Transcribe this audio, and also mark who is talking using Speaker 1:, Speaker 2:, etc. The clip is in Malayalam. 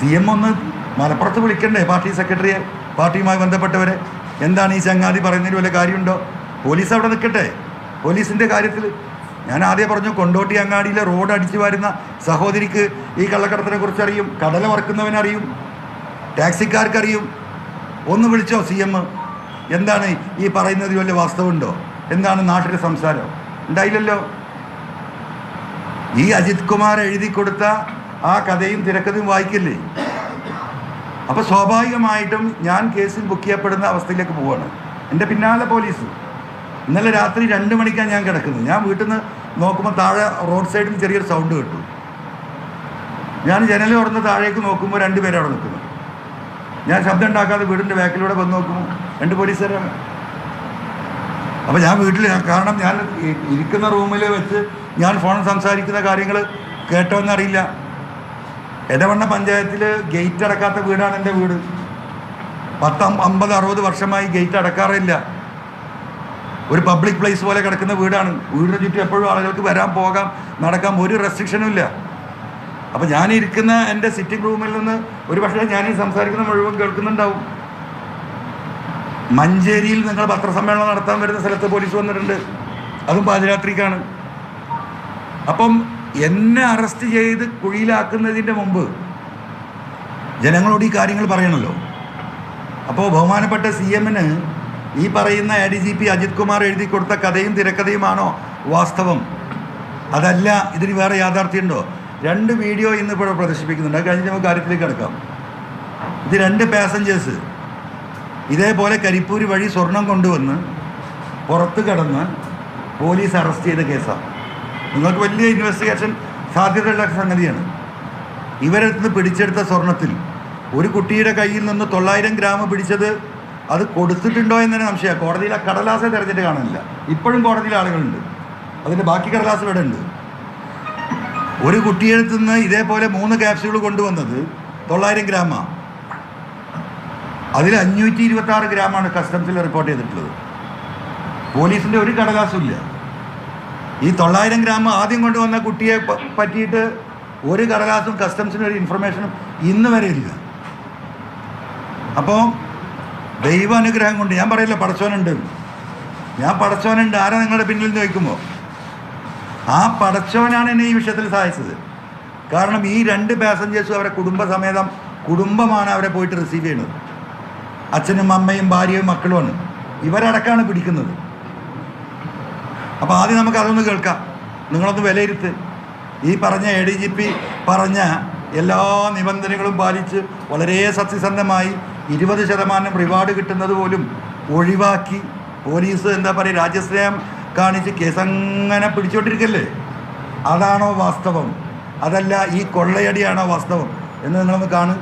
Speaker 1: സി എം ഒന്ന് മലപ്പുറത്ത് വിളിക്കണ്ടേ? പാർട്ടി സെക്രട്ടറിയെ പാർട്ടിയുമായി ബന്ധപ്പെട്ടവരെ. എന്താണ് ഈ ചങ്ങാതി പറയുന്നതിന് വല്ല കാര്യമുണ്ടോ? പോലീസ് അവിടെ നിൽക്കട്ടെ. പോലീസിന്റെ കാര്യത്തിൽ ഞാൻ ആദ്യം പറഞ്ഞു കൊണ്ടോട്ടി അങ്ങാടിയിലെ റോഡ് അടിച്ചു വരുന്ന സഹോദരിക്ക് ഈ കള്ളക്കടത്തിനെ കുറിച്ച് അറിയും കടല വറക്കുന്നവനറിയും ടാക്സിക്കാർക്കറിയും ഒന്ന് വിളിച്ചോ സി എം? എന്താണ് ഈ പറയുന്നതിൽ വല്ല വാസ്തവമുണ്ടോ? എന്താണ് നാട്ടിലെ സംസാരം? ഉണ്ടായില്ലല്ലോ. ഈ അജിത് കുമാർ എഴുതി കൊടുത്ത ആ കഥയും തിരക്കഥയും വായിക്കില്ലേ? അപ്പോൾ സ്വാഭാവികമായിട്ടും ഞാൻ കേസിൽ ബുക്ക് ചെയ്യപ്പെടുന്ന അവസ്ഥയിലേക്ക് പോവാണ്. എന്റെ പിന്നാലെ പോലീസ്. ഇന്നലെ രാത്രി രണ്ട് മണിക്കാണ് ഞാൻ കിടക്കുന്നത്. ഞാൻ വീട്ടിൽ നിന്ന് നോക്കുമ്പോൾ താഴെ റോഡ് സൈഡിൽ നിന്ന് ചെറിയൊരു സൗണ്ട് കേട്ടു. ഞാൻ ജനൽ തുറന്ന് താഴേക്ക് നോക്കുമ്പോൾ രണ്ട് പേര് അവിടെ നിൽക്കുന്നു. ഞാൻ ശബ്ദം ഉണ്ടാക്കാതെ വീടിന്റെ ബാക്കിലൂടെ വന്ന് നോക്കുമ്പോൾ രണ്ട് പോലീസുകാരാണ്. അപ്പോൾ ഞാൻ വീട്ടിൽ കാരണം ഞാൻ ഇരിക്കുന്ന റൂമിൽ വെച്ച് ഞാൻ ഫോണിൽ സംസാരിക്കുന്ന കാര്യങ്ങൾ കേട്ടോ എന്നറിയില്ല എടവണ്ണ പഞ്ചായത്തിൽ ഗേറ്റ് അടക്കാത്ത വീടാണ് എന്റെ വീട്. പത്ത് അമ്പ- അമ്പത് അറുപത് വർഷമായി ഗേറ്റ് അടക്കാറില്ല. ഒരു പബ്ലിക് പ്ലേസ് പോലെ കിടക്കുന്ന വീടാണ്. വീടിന് ചുറ്റും എപ്പോഴും ആളുകൾക്ക് വരാൻ പോകാം നടക്കാം ഒരു റെസ്ട്രിക്ഷനും ഇല്ല. അപ്പം ഞാനിരിക്കുന്ന എന്റെ സിറ്റിംഗ് റൂമിൽ നിന്ന് ഒരു പക്ഷേ ഞാനീ സംസാരിക്കുന്ന മുഴുവൻ കേൾക്കുന്നുണ്ടാവും. മഞ്ചേരിയിൽ നിങ്ങൾ പത്രസമ്മേളനം നടത്താൻ വരുന്ന സ്ഥലത്ത് പോലീസ് വന്നിട്ടുണ്ട്. അതും പാതിരാത്രിക്കാണ്. അപ്പം എന്നെ അറസ്റ്റ് ചെയ്ത് കുഴിയിലാക്കുന്നതിന്റെ മുമ്പ് ജനങ്ങളോട് ഈ കാര്യങ്ങൾ പറയണല്ലോ. അപ്പോൾ ബഹുമാനപ്പെട്ട സി എമ്മിന് ഈ പറയുന്ന A D G P Ajith Kumar എഴുതി കൊടുത്ത കഥയും തിരക്കഥയുമാണോ വാസ്തവം? അതല്ല ഇതിന് വേറെ യാഥാർത്ഥ്യമുണ്ടോ? രണ്ട് വീഡിയോ ഇന്ന് ഇപ്പോൾ പ്രദർശിപ്പിക്കുന്നുണ്ട്. അത് കഴിഞ്ഞ് നമുക്ക് കാര്യത്തിലേക്ക് കിടക്കാം. ഇത് രണ്ട് പാസഞ്ചേഴ്സ് ഇതേപോലെ കരിപ്പൂര് വഴി സ്വർണം കൊണ്ടുവന്ന് പുറത്ത് കടന്ന് പോലീസ് അറസ്റ്റ് ചെയ്ത കേസാണ് നിങ്ങൾക്ക് വലിയ ഇൻവെസ്റ്റിഗേഷൻ സാധ്യതയുള്ള സംഗതിയാണ്. ഇവരടുത്ത് നിന്ന് പിടിച്ചെടുത്ത സ്വർണത്തിൽ ഒരു കുട്ടിയുടെ കയ്യിൽ നിന്ന് തൊള്ളായിരം ഗ്രാം പിടിച്ചത് അത് കൊടുത്തിട്ടുണ്ടോ എന്ന് തന്നെ സംശയം കോടതിയിൽ ആ കടലാസെ തിരഞ്ഞിട്ട് കാണുന്നില്ല ഇപ്പോഴും കോടതിയിൽ ആളുകളുണ്ട്. അതിന്റെ ബാക്കി കടലാസ് ഇവിടെ ഉണ്ട്. ഒരു കുട്ടിയെടുത്ത് നിന്ന് ഇതേപോലെ മൂന്ന് ക്യാപ്സ്യൂൾ കൊണ്ടുവന്നത് തൊള്ളായിരം ഗ്രാമാണ് അതിൽ അഞ്ഞൂറ്റി ഇരുപത്തി ആറ് ഗ്രാമാണ് കസ്റ്റംസിൽ റിപ്പോർട്ട് ചെയ്തിട്ടുള്ളത്. പോലീസിന്റെ ഒരു കടലാസും ഇല്ല. ഈ തൊള്ളായിരം ഗ്രാം ആദ്യം കൊണ്ടുവന്ന കുട്ടിയെ പറ്റിയിട്ട് ഒരു കടലാസും കസ്റ്റംസിന് ഒരു ഇൻഫർമേഷനും ഇന്ന് വരെ ഇല്ല. അപ്പോൾ ദൈവ അനുഗ്രഹം കൊണ്ട് ഞാൻ പറയില്ല പടച്ചോനുണ്ട്. ഞാൻ പടച്ചോനുണ്ട് ആരാ നിങ്ങളുടെ പിന്നിൽ നിന്ന് ചോദിക്കുമ്പോൾ ആ പടച്ചോനാണ് എന്നെ ഈ വിഷയത്തിൽ സഹായിച്ചത്. കാരണം ഈ രണ്ട് പാസഞ്ചേഴ്സും അവരെ കുടുംബസമേതം കുടുംബമാണ് അവരെ പോയിട്ട് റിസീവ് ചെയ്യുന്നത്. അച്ഛനും അമ്മയും ഭാര്യയും മക്കളുമാണ്. ഇവരടക്കാണ് പിടിക്കുന്നത്. അപ്പോൾ ആദ്യം നമുക്ക് അതൊന്ന് കേൾക്കാം. നിങ്ങളൊന്ന് വിലയിരുത്ത്. ഈ പറഞ്ഞ എ ഡി ജി പി പറഞ്ഞ എല്ലാ നിബന്ധനകളും പാലിച്ച് വളരെ സത്യസന്ധമായി ഇരുപത് ശതമാനം റിവാർഡ് കിട്ടുന്നത് പോലും ഒഴിവാക്കി പോലീസ് എന്താ പറയുക രാജ്യസ്നേഹം കാണിച്ച് കേസങ്ങനെ പിടിച്ചോണ്ടിരിക്കല്ലേ? അതാണോ വാസ്തവം? അതല്ല ഈ കൊള്ളയടിയാണോ വാസ്തവം? എന്ന് നിങ്ങളൊന്ന് കാണും.